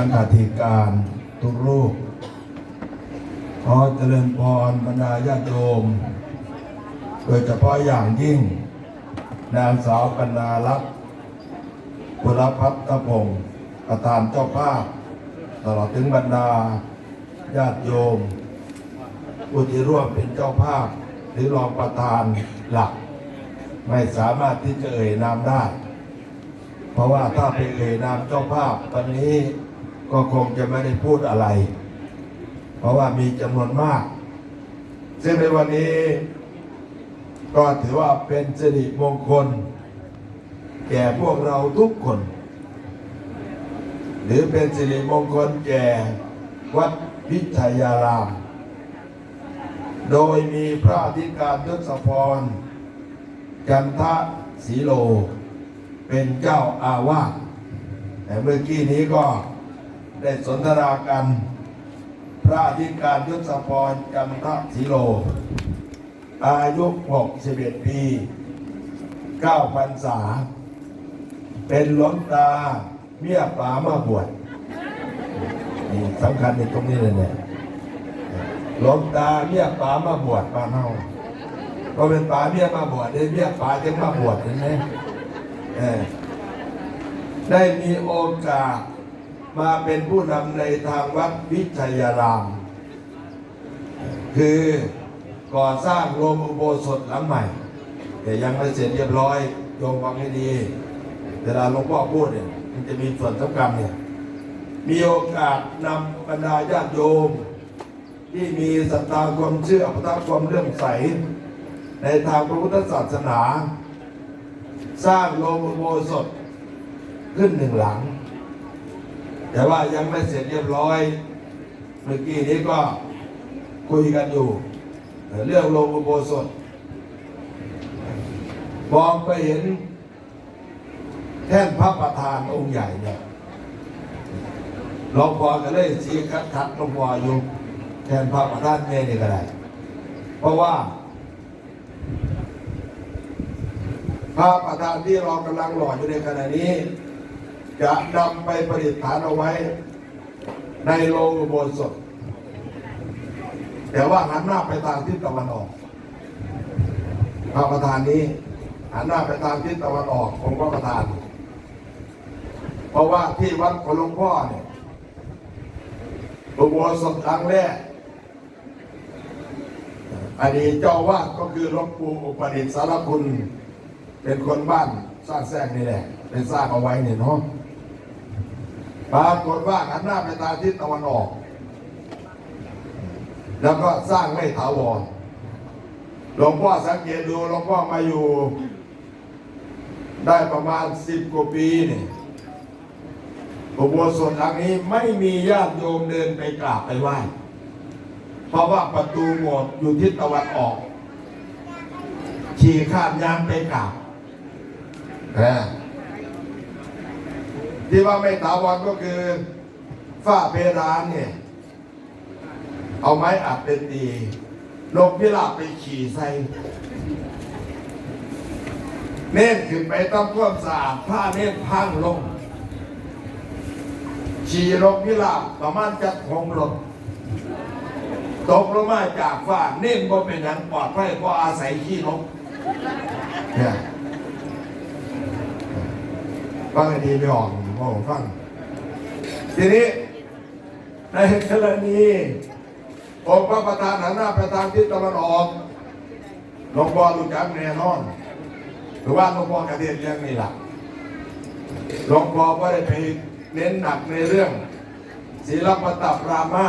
สังฆาธิการทุกรูป ขอเจริญพรบรรดาญาติโยม โดยเฉพาะอย่างยิ่ง นางสาวปัญญาลักษณ์บุรพัฒนพงศ์ประธานเจ้าภาพ ตลอดถึงบรรดาญาติโยมผู้ที่ร่วมเป็นเจ้าภาพ หรือรองประธานหลัก ไม่สามารถที่จะเอ่ยนามได้ เพราะว่าถ้าไปเอ่ยนามเจ้าภาพตอนนี้ ก็คงจะไม่ได้พูดอะไร เพราะว่ามีจำนวนมาก ซึ่งในวันนี้ก็ถือว่าเป็นสิริมงคล แก่พวกเราทุกคน หรือเป็นสิริมงคลแก่วัดพิทยาราม โดยมีพระอธิการยศพรจันทศรีโล เป็นเจ้าอาวาสแต่เมื่อกี้นี้ก็ ได้สนทนากัน พระอธิการยศพรจันทศรีโล อายุ61 ปี 9 พรรษา เป็นหลวงตาเมียป่ามาบวชนี่สำคัญในตรงนี้เลยเนี่ยหลวงตาเมียป่ามาบวชป่าเฮาก็เป็นป่าเมียมาบวชได้เมียป่าจึงมาบวชเห็นไหมได้มีโอกาส มาเป็นผู้นำในทางวัดวิทยาราม คือก่อสร้างโรงอุโบสถหลังใหม่ แต่ยังไม่เสร็จเรียบร้อยโยมฟังให้ดีเวลาหลวงพ่อพูดเนี่ยมันจะมีส่วนสำคัญเนี่ยมีโอกาสนำบรรดาญาติโยม ที่มีศรัทธาความเชื่อพระความเลื่อมใส ในทางพระพุทธศาสนา สร้างโรงอุโบสถขึ้นหนึ่งหลัง แต่ว่ายังไม่เสร็จเรียบร้อย เมื่อกี้นี้ก็คุยกันอยู่ เรื่องโรงอุโบสถมองไปเห็น แท่นพระประธานองค์ใหญ่เนี่ยหลวงพ่อก็เลยสีคัดคัดหลวงพ่ออยู่แทนพระประธานเมนี่ก็ได้ เพราะว่าพระประธานที่เรากำลังหล่ออยู่ในขณะนี้ จะนำไปประดิษฐานเอาไว้ ในโรงอุโบสถ แต่ว่าหันหน้าไปทางทิศตะวันออกพระประธานนี้หันหน้าไปทางทิศตะวันออกของพระประธาน เพราะว่าที่วัดของหลวงพ่อเนี่ยอุโบสถครั้งแรกอดีตเจ้าวาดก็คือหลวงปู่อุปนิสารคุณ เป็นคนบ้านสร้างแทรกนี่แหละ เป็นสร้างเอาไว้เนี่ยเนาะ ปรากฏว่าหันหน้าไปทางทิศตะวันออก แล้วก็สร้างไม่ถาวรหลวงพ่อสังเกตดูหลวงพ่อมาอยู่ ได้ประมาณสิบกว่าปีนี่อุโบสถหลังนี้ไม่มีญาติโยมเดินไปกราบไปไหว้เพราะว่าประตูโบสถ์อยู่ทิศตะวันออก ขี่ข้ามยามไปกราบนะ ที่ว่าไม่ถาวรก็คือฝ้าเพดานเนี่ย เอาไม้อัดเป็นดีนกพิราบไปขี่ใส่เน่นขึ้นไปต้องความสะอาดผ้าเน่นพังลง ขี่นกพิราบประมาณจะคงลงตกลงมาจากฟ้าเน่นบ่เป็นหยังปลอดภัยเพราะอาศัยขี้นกเนี่ยฟังให้ดีไม่ออก พ่อฟัง ทีนี้ในกรณีองค์พระประธานหันหน้าไปทางทิศตะวันออกหลวงพ่อรู้จักแน่นอนหรือว่าหลวงพ่อกระเทียนเรื่องนี้ล่ะหลวงพ่อก็ได้ไปเน้นหนักในเรื่อง ศิลปะตับรามา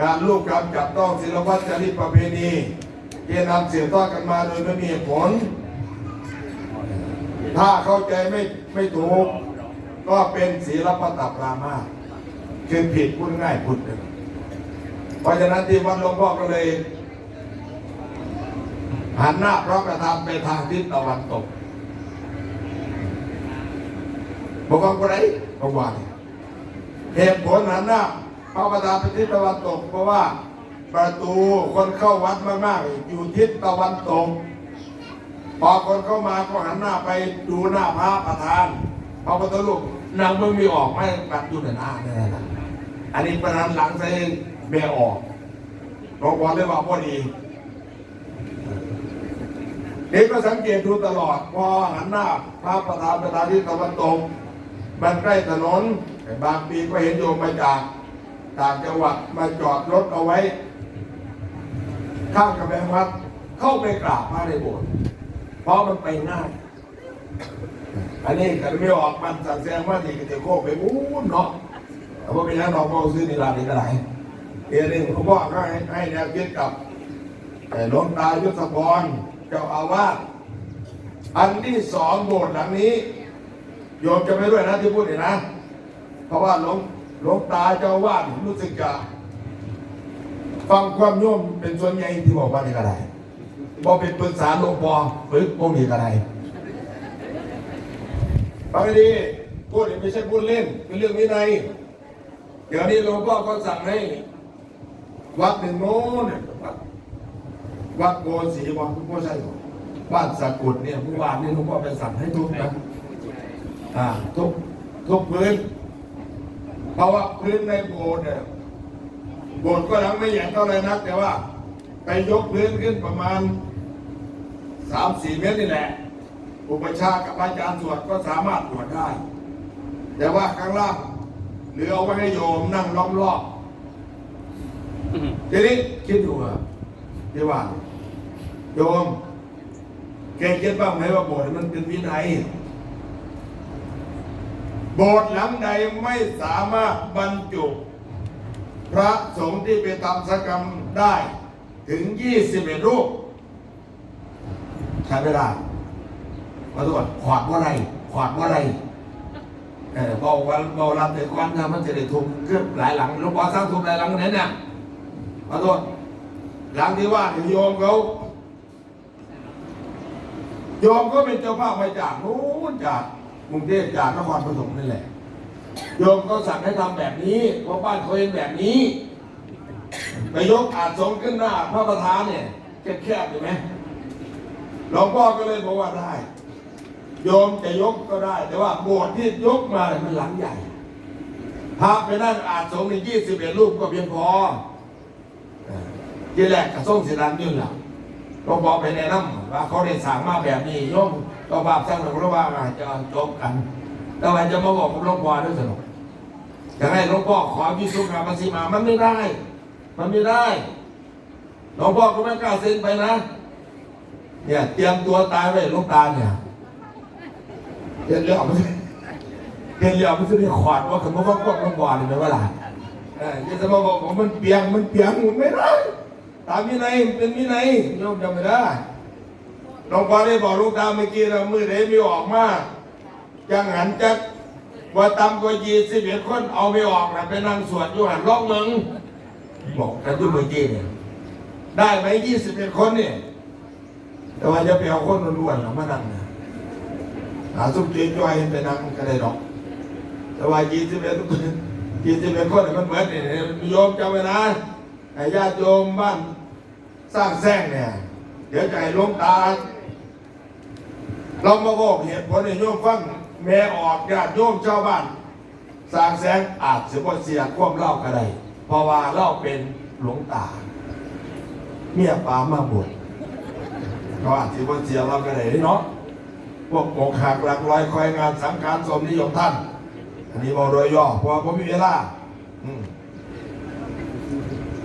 การลูกกำจับต้องศิลปะจริตประเพณีที่นำเสียทอกันมาโดยไม่มีผล ถ้าเข้าใจไม่ไม่ถูก ก็เป็นศิลปะตับรามาคือผิดพูดง่ายพูดเลยเพราะฉะนั้นที่วัดหลวงพ่อก็เลย หันหน้าพระประธานไปทางทิศตะวันตกบอกว่าอะไรบอกว่าเหตุผลหันหน้าพระประธานไปทิศตะวันตก เพราะว่าประตูคนเข้าวัดมากๆอยู่ทิศตะวันตกพอคนเข้ามาก็หันหน้าไปดูหน้าพระประธาน พระพุทธรูปนางมึงมีออกไม่ปัดอยู่ในหน้าแน่นะอันนี้ประธานหลังใส่แม่ออกหลวงพ่อเลยว่าพอดีนี่ก็สังเกตดูตลอดพอหันหน้าพระประธานประธานที่ตะวันตกมันใกล้ถนนบางปีก็เห็นโยมมาจากต่างจังหวัดมาจอดรถเอาไว้ ข้างกำแพงวัดเข้าไปกราบพระในโบสถ์เพราะมันไปง่าย อันนี้กันไม่ออกมันสั่งแซงว่าที่กระโคกไปอู้เนาะแต่ว่าเป็นยังดอกมอซื้อในร้านนี้ก็ได้เอเรื่องเขาบอกให้ให้แนวคิดกับแต่หลวงตายุทธพรเจ้าอาวาสอันที่สองโบสถ์หลังนี้โยมจะไม่ด้วยนะที่พูดนี่นะ เพราะว่าหลวงหลวงตาเจ้าอาวาสรู้สึกจะฟังความโยมเป็นส่วนใหญ่ที่บอกว่านี่ก็ได้บอกเป็นปรึกษาหลวงพ่อหรือพวกนี้ก็ได้ ฟังให้ดีพูดนี่ไม่ใช่พูดเล่น เป็นเรื่องวินัยเดี๋ยวนี้หลวงพ่อก็สั่งให้ วัดหนึ่งโน้นวัดโกนศรีวัดไม่ใช่หรอกบ้านสกุลเนี่ยผู้ว่านี่หลวงพ่อไปสั่งให้ทุบนะอ่าทุบทุบพื้น เพราะว่าพื้นในโบสถ์เนี่ยโบสถ์ก็ยังไม่ใหญ่เท่าไรนัก แต่ว่า ไปยกพื้นขึ้นประมาณสามสี่เมตรนี่แหละ อุปชากับอาจารย์สวดก็สามารถตรวจได้ แต่ว่าข้างล่างเหลือเอาไว้ให้โยมนั่งล้อมรอบทีนี้คิดดูอะที่ว่า โยมแกคิดบ้างไหมว่าโบสถ์มันเป็นวินัยโบสถ์หลังใดไม่สามารถบรรจุ พระสงฆ์ที่ไปทำสักกรรมได้ ถึง 21 รูปใช้ไม่ได้ ขอโทษขวาดว่าไรขวาดว่าไรเออบอกว่าบอกรับแต่ควันนะมันจะได้ทุ่มเครื่องหลายหลังหลวงพ่อสร้างทุ่มหลายหลังนั้นเนี่ยขอโทษหลังที่ว่าโยมเขาโยมก็เป็นเจ้าภาพมาจากนู้นจากกรุงเทพจากนครปฐมนี่แหละโยมก็สั่งให้ทำแบบนี้เพราะบ้านเขาเองแบบนี้ไปยกอาจสงขึ้นหน้าพระประธานเนี่ยแคบๆอยู่ไหมหลวงพ่อก็เลยบอกว่าได้ โยมจะยกก็ได้ แต่ว่าโบสถ์ที่ยกมาเนี่ยมันหลังใหญ่พระไปนั่งอาจสงในยี่สิบเอ็ดรูปก็เพียงพอที่แรกกระส่งสิรันยื่นหลังหลวงพ่อไปแนะนำว่าเขาได้สั่งมาแบบนี้โยมก็บาปสร้างหลวงพ่อว่าอาจจะจบกันแต่ว่าจะมาบอกกับหลวงพ่อด้วยสนุกจะให้หลวงพ่อขอวิสุขามาสีมามันไม่ได้ มันไม่ได้หลวงพ่อก็ไม่กล้าเซ็นไปนะ เนี่ยเตรียมตัวตายไว้หลูกตาเนี่ย เตรียมเรือออกมาสิเตรียมเรือออกมาสิได้ขอดว่าคำว่าพวกหลวงพ่อนี่ไม่ว่าล่ะเออจะมาบอกว่ามันเปียงมันเปียงมันไม่ได้ตามวินัยมันเป็นวินัยโยมจำไม่ได้หลวงพ่อได้บอกลูกตาเมื่อกี้เรามือไหนมีออกมาจังหันจักว่าตำกว่ายีสิบเอ็ดคนเอาไม่ออกนะไปนั่งสวดอยู่หันล่องเมืองบอกกันด้วยเมื่อกี้เนี่ยได้ไหมยี่สิบเอ็ดคนเนี่ยแต่ว่าจะไปเอาคนล้วนๆหรอมานั่งนะ หาสุกีจอยไปนั่งก็ได้หรอก แต่ว่ายี่สิบเอ็ดยี่สิบเอ็ดคนเนี่ยมันเหมือนเนี่ยโยมจำไว้นะไอ้ญาติโยมบ้านสร้างแซงเนี่ย เดี๋ยวใจหลวงตาเรามาบอกเหตุผลให้โยมฟังแม่ออกญาติโยมชาวบ้าน สร้างแสงอาจจะบ่เสียความเล่าก็ได้เพราะว่าเล่าเป็นหลวงตา เมียปามาบวชก็อาจจะบ่เสียเราก็ได้เนาะ พวกหกหักหลักลอยคอยงานสังขารสมนิยมท่าน อันนี้บอกโดยย่อเพราะผมมีเวลา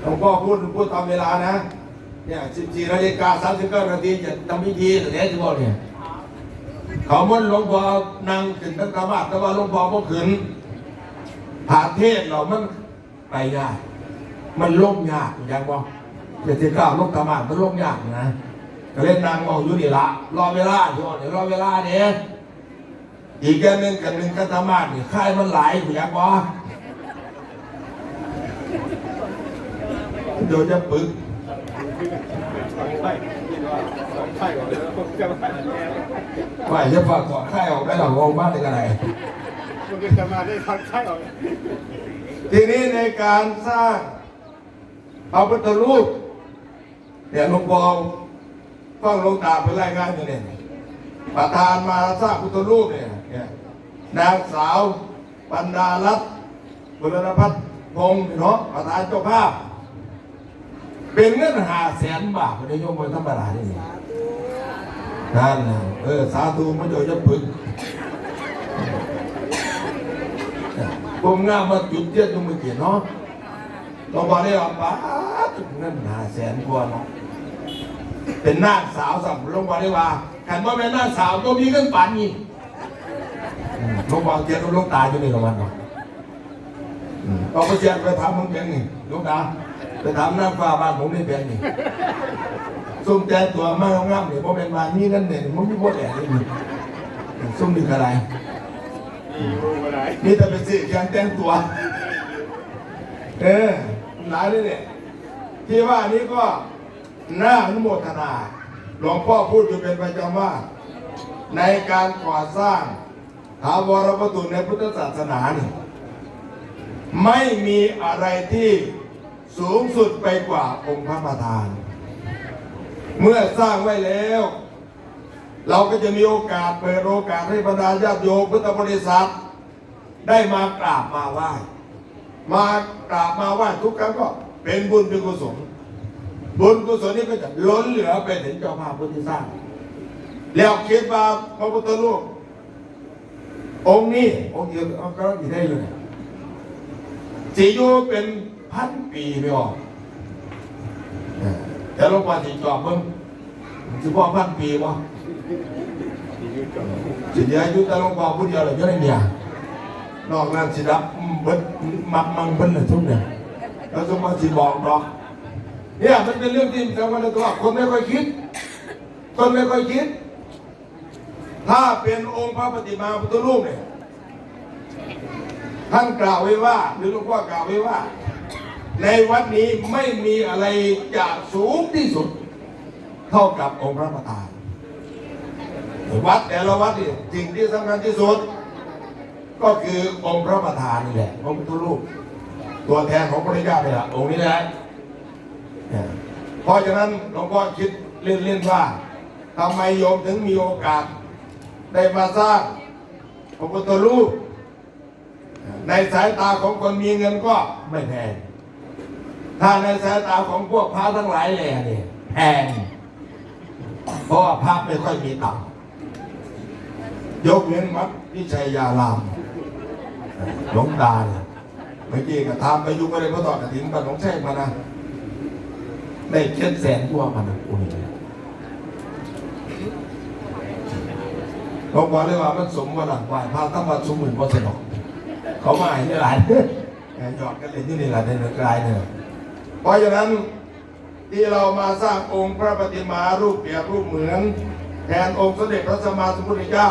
หลวงพ่อพูดพูดตามเวลานะ เนี่ย14นาฬิกา39นาทีจะทำพิธีแต่เนี้ยที่บอกเนี่ยเขามันหลวงพ่อนั่งขึ้นตั้งกรรมาแต่ว่าหลวงพ่อก็ขึ้นผาเทศเรามันไปยาก มันล่มยากอย่างว่าเจ็ดสิบเก้าลงกรรมามันล่มยากนะ ก็เล่นนางเอาอยู่นี่ละรอเวลาอยู่เดี๋ยวรอเวลาเนี่ยอีกอย่างหนึ่งกันหนึ่งกัตามาดนี่ค่ายมันหลายอยู่อย่างว่าเดี๋ยวจะปึกว่าจะฝากถอดค่ออกได้หรอกงงมากเลยกันไหนมันจะมาได้ทันใช่หรอทีนี้ในการสร้างพระพุทธรูปเนี่ยหลวงพ่อ ฟังลงตาเป็นรายงานอยู่เนี่ยประธานมาสร้างพุทธรูปเนี่ยนางสาวบรรดารัตบุรณพัฒน์พงศ์เนาะประธานเจ้าภาพ เป็นเงินหาแสนบาทในโยมบนธรรมดานี่นั่นนะเออ สาธุพระเจ้าจะพึงผมงามมาจุดเทียนตรงมือกียรเนาะเราบอกได้ว่าป้าจุดเงินหาแสนกว่าเนาะ เป็นหน้าสาวสัมลงบอกได้ว่าขันว่าเป็นนาสาวก็มีเงินป่านนี้อืมลงบอกเกียรติลงตายู่ในกับมันเนาะอืมเอาไปเชียไปถามมึงเป็นนี่ลูกตาไปถามนาฟ้าบ้านผมนี่เป็นนี่ซุ่มแต่งตัวมางามเนี่ยเพราะเป็นบ้านนี้นั่นเนี่ยมันไม่พอแหล่เลยนี่ซุ่มนี่อะไรมีรู้อะไรนี่แต่เป็นสิการแต่งตัว เออหลายเลยเนี่ยที่ว่านี้ก็ น่าอนุโมทนา หลวงพ่อพูดอยู่เป็นประจำว่า ในการก่อสร้างถาวรวัตถุในพุทธศาสนานี่ไม่มีอะไรที่สูงสุดไปกว่าองค์พระประธาน เมื่อสร้างไว้แล้ว เราก็จะมีโอกาสเปิดโอกาสให้บรรดาญาติโยมพุทธบริษัท ได้มากราบมาไหว้มากราบมาไหว้ทุกครั้งก็เป็นบุญเป็นกุศล บุญกุศลนี้ก็จะล้นเหลือไปถึงเจ้าภาพผู้ที่สร้าง แล้วคิดว่าพระพุทธรูปองค์นี้องค์เดียวเอาก็อยู่ได้เลยสีอยู่เป็นพันปีไม่ออกแต่หลวงพ่อสีจอบเพิ่มสิพ่อพันปีวะที่ยืดจบสิเดียอายุแต่หลวงพ่อผู้เดียวเลยเยอะเลยเนี่ยนอกนั้นสิรับเบิดมักมังเพิ่นเลยทุกเนี่ยแล้วสมมติสิบอกดอก เนี่ยมันเป็นเรื่องที่สำคัญในตัวคนไม่ค่อยคิด คนไม่ค่อยคิด ถ้าเป็นองค์พระปฏิมาพุทธรูปเนี่ยท่านกล่าวไว้ว่าหรือหลวงพ่อกล่าวไว้ว่า ในวัดนี้ไม่มีอะไรจะสูงที่สุด เท่ากับองค์พระประธานวัดแต่ละวัดนี่สิ่งที่สำคัญที่สุด ก็คือองค์พระประธานนี่แหละองค์พุทธรูปตัวแทนของพระเจ้าเนี่ยองค์นี้แหละ เพราะฉะนั้นหลวงพ่อคิดเล่นๆว่าทำไมโยมถึงมีโอกาส ได้มาสร้างพระพุทธรูปในสายตาของคนมีเงินก็ไม่แพง ถ้าในสายตาของพวกพระทั้งหลายแหล่เนี่ยแพง เพราะว่าพระไม่ค่อยมีตังค์ยกเว้นวัดพิชัยยารามหลวงตาเนี่ยเมื่อกี้ก็ทำไปยุ่งอะไรพระต่อกระถิ่นบ้านหลวงแช่งมานะ ได้เจ็ดแสนกว่ามันนะโอ้ยบอกว่าเลยว่ามันสมว่าหลังวายพาตั้งมาสมหมื่นว่าสนอกเขามาให้ได้หลายหยอดกันเลยที่นี่แหละในเนื้อกลายเนี่ยเพราะฉะนั้นที่เรามาสร้างองค์พระปฏิมารูปเปียบรูปเหมือนแทนองค์สมเด็จพระสัมมาสัมพุทธเจ้า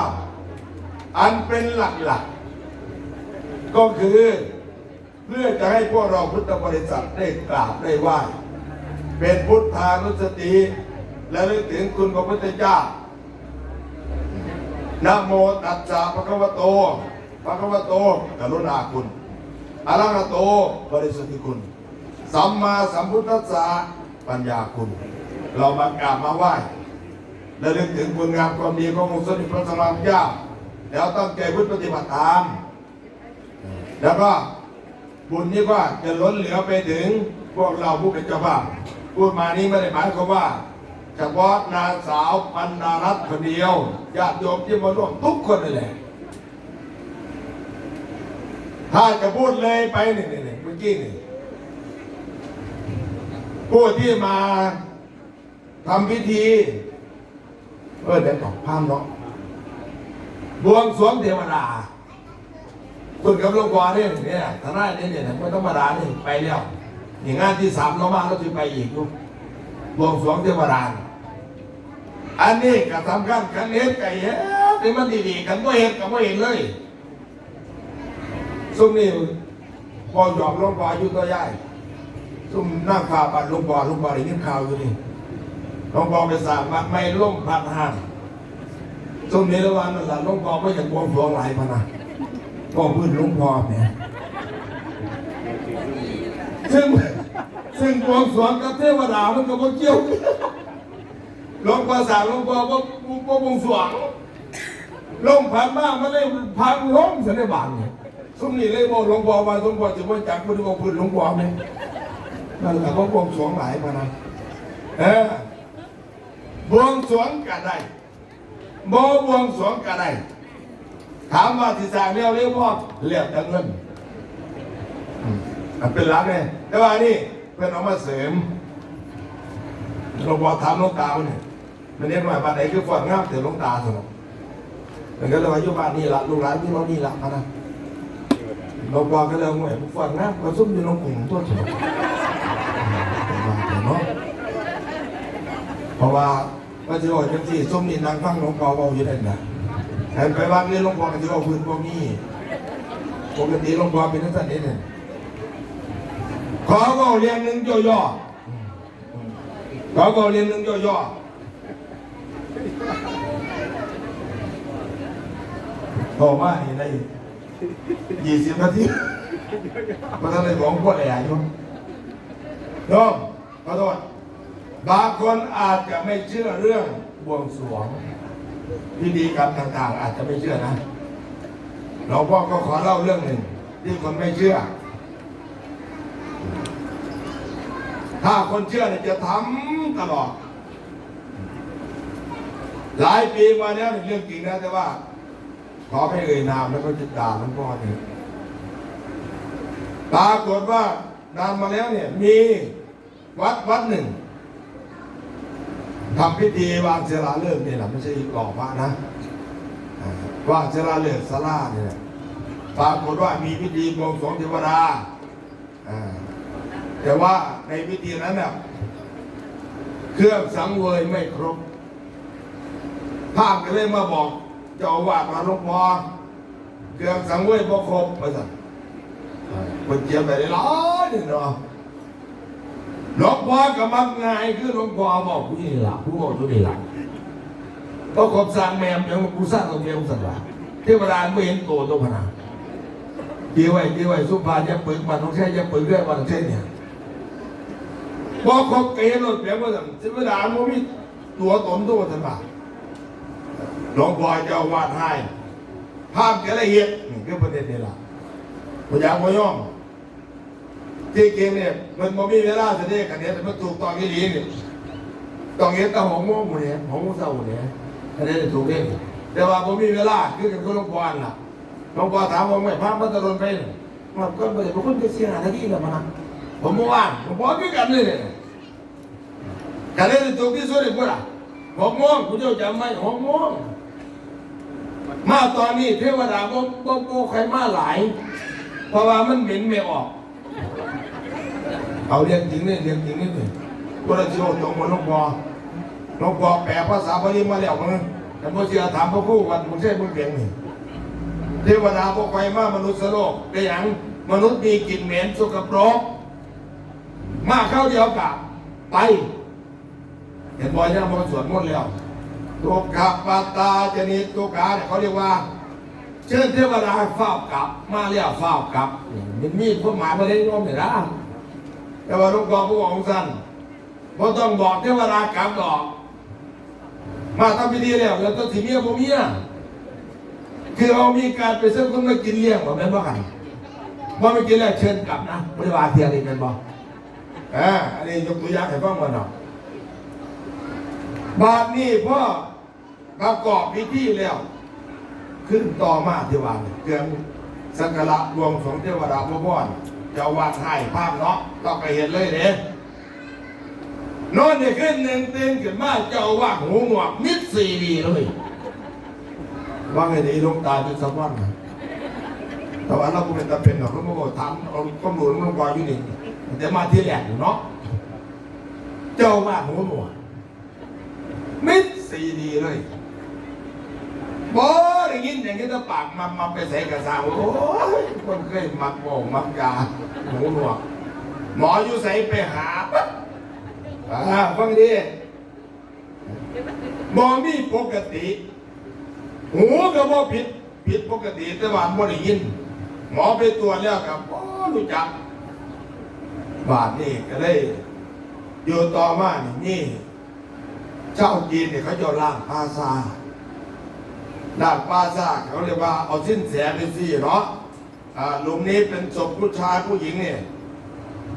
อันเป็นหลักๆก็คือเพื่อจะให้พวกเราพุทธบริษัทได้กราบได้ไหว้ เป็นพุทธานุสติและลึกถึงคุณพระพุทธเจ้านะโมตัสสะภะคะวะโตภะคะวะโตกรุณาคุณอรหะโตบริสุทธิคุณสัมมาสัมพุทธัสสะปัญญาคุณ เรามากราบมาไหว้และลึกถึงคุณงามความดีขององค์สมเด็จพระสัมมาสัมพุทธเจ้าแล้วตั้งใจพุทธปฏิบัติตามแล้วก็บุญนี้ก็จะล้นเหลือไปถึงพวกเราผู้เป็นเจ้าภาพ พูดมานี้ไม่ได้หมายความว่าเฉพาะนางสาวพันดารัตน์คนเดียวญาติโยมที่มาร่วมทุกคนเลยแหละถ้าจะพูดเลยไปนี่นี่เมื่อกี้นี่ผู้ที่มาทำพิธี เออเดี๋ยวตอบพามเนาะบวงสรวงเทวดาคุณกับหลวงพ่อเนี่ยเนี่ยทนายเนี่ยเนี่ยไม่ธรรมาดานี่ไปแล้ว นี่างงานที่สามเรามาเราจะไปอีกลูกบวงสรวงเทวดาอันนี้ก็สำคัญกันเฮ็ดไก่เฮ็ดนี่มันดีๆกันก็เห็นกับก็เห็นเลยซุ่มนี่พอหยอกลงพ่ออยู่ตัวใหญ่ซุ่มนั่งฝ่าบัตรหลงพ่อลงพ่อได้ยินข่าวอยู่นี่ลงพ่อไปสร้างวัดไม่ล่มพัดห้างซุ่มนี้ละวันนั่นแหละลงพ่อไม่อยากบวงสรวงหลายพนะก็พื้นลงพอเนี่ยซึ่ง ซึ่งบวงสรวงกับเทวดามันก็บ่เกี่ยวหลวงพ่อสาวหลวงพ่อบ่บ่บวงสรวงลมพันมามันเลยพังล้มเสียในบานเนี่ยสุมนี่เลยบอกหลวงพ่อว่าหลวงพ่อจะมาจักบริวารพื้นหลวงพ่อไหมนั่นแหละก็บวงสรวงหลายมานะเออบวงสรวงกันได้บ่บวงสรวงกันได้ถามว่าที่สร้างเร็วเร็วพ่อเรียกแต่เงินอืมอันเป็นหลักเลยแต่ว่านี่ เพื่อนเอามาเสริมหลวงพ่อถามหลวงตาเนี่ยมันเรียกว่าบ้านไหนคือฝันงามแต่หลวงตาสนองมันก็เลยว่าอยู่บ้านนี่ละลูกหลานที่เรานี่ละพะนะเราบอกกันแล้วไงผู้ฟังนะเราซุ่มอยู่ในกลุ่มตัวเฉยเนาะเพราะว่าพระเจ้าจังสี่ซุ่มนี่นางฟังหลวงพ่อเบาอยู่ได้นะแทนไปบ้านนี้หลวงพ่อกันที่เราพื้นพวกนี้ปกติหลวงพ่อเป็นนักสันนิษฐาน ขอเบาเรียนหนึ่งย่อๆขอเบาเรียนหนึ่งย่อๆโตมานี่ได้ยี่สิบนาทีมันทำในของพวกแหล่ยู่โยมขอโทษบางคนอาจจะไม่เชื่อเรื่องบวงสรวงพิธีกรรมต่าง ๆ อาจจะไม่เชื่อนะหลวงพ่อก็ขอเล่าเรื่องหนึ่งที่คนไม่เชื่อ ถ้าคนเชื่อเนี่ยจะทำตลอด หลายปีมาแล้วเรื่องจริงนะแต่ว่า ขอไม่เอ่ยนามแล้วก็จะด่าหลวงพ่อเนี่ยปรากฏว่านานมาแล้วเนี่ย มีวัดวัดหนึ่งทำพิธีวางเสลาเลิกษ์เนี่ยแหละไม่ใช่หล่อพระนะอ่าวางเสลาเลิกษ์สลาเนี่ยปรากฏว่ามีพิธีบวงสรวงเทวดาอ่า แต่ว่าในพิธีนั้นเนี่ยเครื่องสังเวยไม่ครบภาพก็เลยมาบอกเจ้าอาวาสมาหลวงพ่อเครื่องสังเวยบ่ครบไปสั่นคนเจียมไปได้ร้อหนึ่งเนาะหลวงพ่อกับมักง่ายคือหลวงพ่อบอกผู้นี่หลักผู้บอกผู้นี่หลักก็ครบสร้างแมมอย่างกูสร้างตัวเดียวสั่นว่าเทวดาไม่เห็นตัวตัวพนาดีไว้เดียวไว้สุภาจะปึกมันต้องใช้จะปึกเรื่อยมันต้องใช้เนี่ย พอครบเกณฑ์รถเปลี่ยนว่าสั่นเทวดาไม่มีตัวตนตัวสั่นว่าหลวงพ่อเจ้าวาดให้ภาพจะละเอียดนี่คือประเด็นนี่ล่ะพยายามพย่อมที่เกมเนี่ยมันบ่มีเวลาจะได้กันเนี่ยแต่มันถูกต้องยี่ดีนี่ตองเห็นแตาหงโม่หมูเนี่ยหงโม่เศร้าเนี่ยอันนี้ถูกเองแต่ว่าบ่มีเวลาคือกันกับหลวงพ่อน่ะหลวงพ่อถามว่าไม่ภาพมันตะลนไปนี่มันก็ไม่ได้เป็นคนจะเสียหายที่แล้วมันนะ ผมว่างหลวงพ่อคือกันเลยเนี่ยกันเลยถูกที่สุดเลยพวกน่ะหกโมงคุณเจ้าจำไหมหกโมงมาตอนนี้เทวดาบ่บ่บ่ใครมาหลาย เพราะว่ามันเหม็นไม่ออกเอาเรียนจริงนี่เรียนจริงนี่เลยพระเจ้าตรงมาหลวงพ่อหลวงพ่อแปลภาษาบาลีมาแล้วมึงแต่พอเสียถามพระผู้วันมึงใช่มึงเพียงนี่เทวดาบ่ใครมามนุษย์โลกได้ยังมนุษย์มีกลิ่นเหม็นสกปรก มาเข้าเดียวกับไป เห็นบอยยังบ่สวดมนต์แล้วตุกขปาตาจนิตุกขาเนี่ยเขาเรียกว่า เชิญเทวดาเฝ้ากลับ มาเรียกเฝ้ากลับมันมีพวกหมายมาเล่นร่วมเนี่ยนะแต่ว่าลูกกองผู้ของสั้นเพอต้องบอกเทวดากลับดอก มาทำพิธีแล้วแล้วต้องถีเมียบ่เมียคือเอามีการไปซื้อคนมากินเลี้ยงแบบนั้นบ่กันว่าไม่กินแล้วเชิญกลับนะบริวารเทียงนี่เป็นบ่ อ่าอันนี้ยกตัวอย่างให้ฟังก่อนเนาะบาทนี้พ่อประกอบพิธีแล้ว ขึ้นต่อมาเทวานเครื่องสักการะรวมสงเทวดาพระพรเจ้าวาดให้ภาพเนาะต้องไปเห็นเลยเด้นอนเนี่ขึ้นหนึ่งเต้นขึ้นมาเจ้าวาดหูหนวกมิดสี่ดีเลยว่าไงดีหลวงตาจุดสวรรค์แต่ว่าเราก็เป็นตาเป็นหรอกเราไม่บอกทำเอาข้อมูลมันก่อนอยู่นี่ แต่มาที่แหลกอยู่เนาะเจ้าวาดหูหนวกมิดซีดีเลยบอได้ยินอย่างนี้ถ้ปากมันมัไปใส่กระซาโอ้ยคนเคยมักโบมักยาหูหนวกหมออยู่ใส่ไปหาปั๊บอ่าฟังดีหมอมีปกติ หูก็บ่ผิดผิดปกติแต่ว่าบ่ได้ยิน หมอไปตรวจแล้วครับบ่รู้จัก บาดนี่ก็เลยอยู่ต่อมานี่นี่ เจ้าจีนเนี่ยเขาจะล่างปาซาล่างปาซาเขาเรียกว่าเอาสิ้นแสไปซีเนาะหลุมนี้เป็นศพผู้ชายผู้หญิงเนี่ย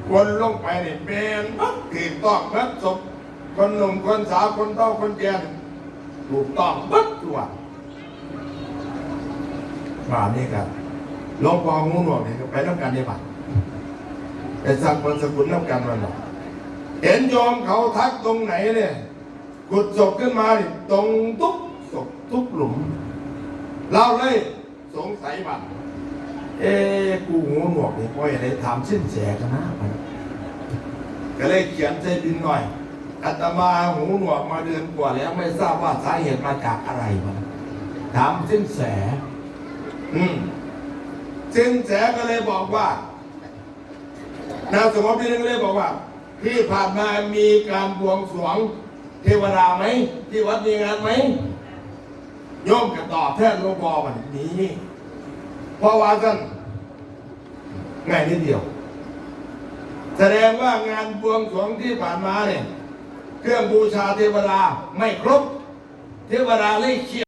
คนลงไปเนี่ยเป็นปั๊บถูกต้องปั๊บศพคนหนุ่มคนสาวคนเฒ่าคนแก่เนี่ยถูกต้องปั๊บตัวมาทนี่ครับหลวงพ่องูหนวกเนี่ยไปน้ำกันในบาน ไปสั่งคนสกุลน้ำกันมันบอกเห็นโยมเขาทักตรงไหนเนี่ยกุดศพขึ้นมาเนี่ยตรงทุกศพทุกหลุม เราเลยสงสัยว่าเอ๊กูหูหนวกนี่พ่อยอะไรถามสิ้นแสกันนะมันก็เลยเขียนใส่ดินหน่อยอาตมาหูหนวกมาเดือนกว่าแล้วไม่ทราบว่าสาเหตุมาจากอะไรมันถามสิ้นแส อืมสิ้นแสก็เลยบอกว่า นางสมภพที่นึงเลยบอกว่า ที่ผ่านมามีการบวงสรวงเทวดาไหมที่วัดมีงานไหมโยมก็ตอบแทนหลวงพ่อมันนี้เพราะว่าท่านง่ายนิดเดียว แสดงว่างานบวงสรวงที่ผ่านมาเนี่ย เครื่องบูชาเทวดาไม่ครบ เทวดาเลยเขีย